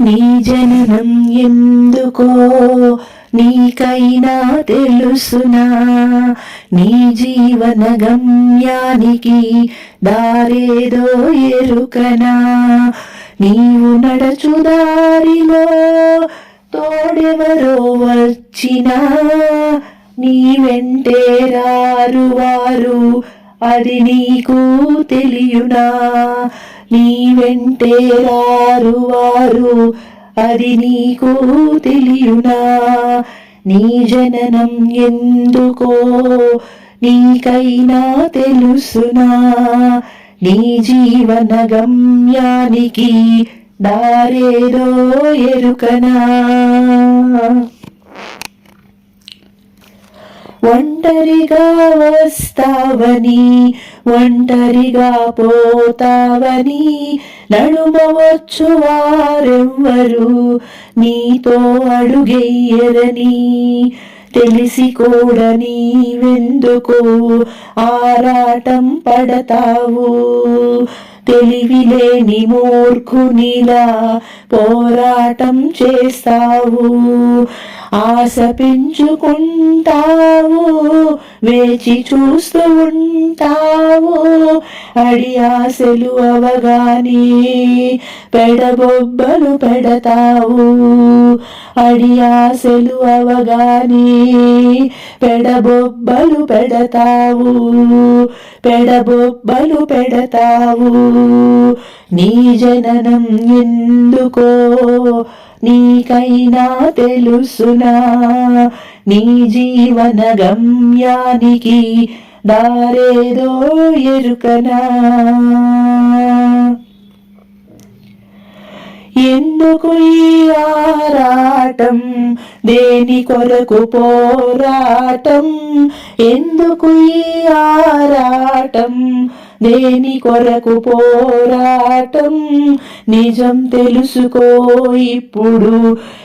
నీ జననం ఎందుకో నీకైనా తెలుసునా? నీ జీవన గమ్యానికి దారేదో ఎరుకనా? నీవు నడచు దారిలో తోడెవరో వచ్చినా? నీ వెంటే రారు వారు అది నీకు తెలియునా? నీ వెంటే రారు వారు అది నీకు తెలియునా? నీ జననం ఎందుకో నీకైనా తెలుసునా? నీ జీవన గమ్యానికి దారేదో ఎరుకనా? ఒంటరిగా వస్తావని ఒంటరిగా పోతావని నడుమవచ్చు వారెవ్వరు నీతో అడుగెయ్యరని తెలిసి కూడా నీవెందుకు ఆరాటం పడతావు? తెలివిలేని మూర్ఖునిలా పోరాటం చేస్తావు. ఆశ పెంచుకుంటావు వేచి చూస్తూ ఉంటావు. అడి ఆశలు అవగాని పెడబొబ్బలు పెడతావు. అడి ఆశలు అవగాని పెడబొబ్బలు పెడతావు. పెడబొబ్బలు పెడతావు. నీ జననం ఎందుకో నీకైనా తెలుసునా? నీ జీవన గమ్యానికి దారేదో ఎరుకనా? ఎందుకు ఈ ఆరాటం? దేని కొరకు పోరాటం? ఎందుకు ఈ ఆరాటం? దేని కొరకు పోరాటం నిజం తెలుసుకో ఇప్పుడు.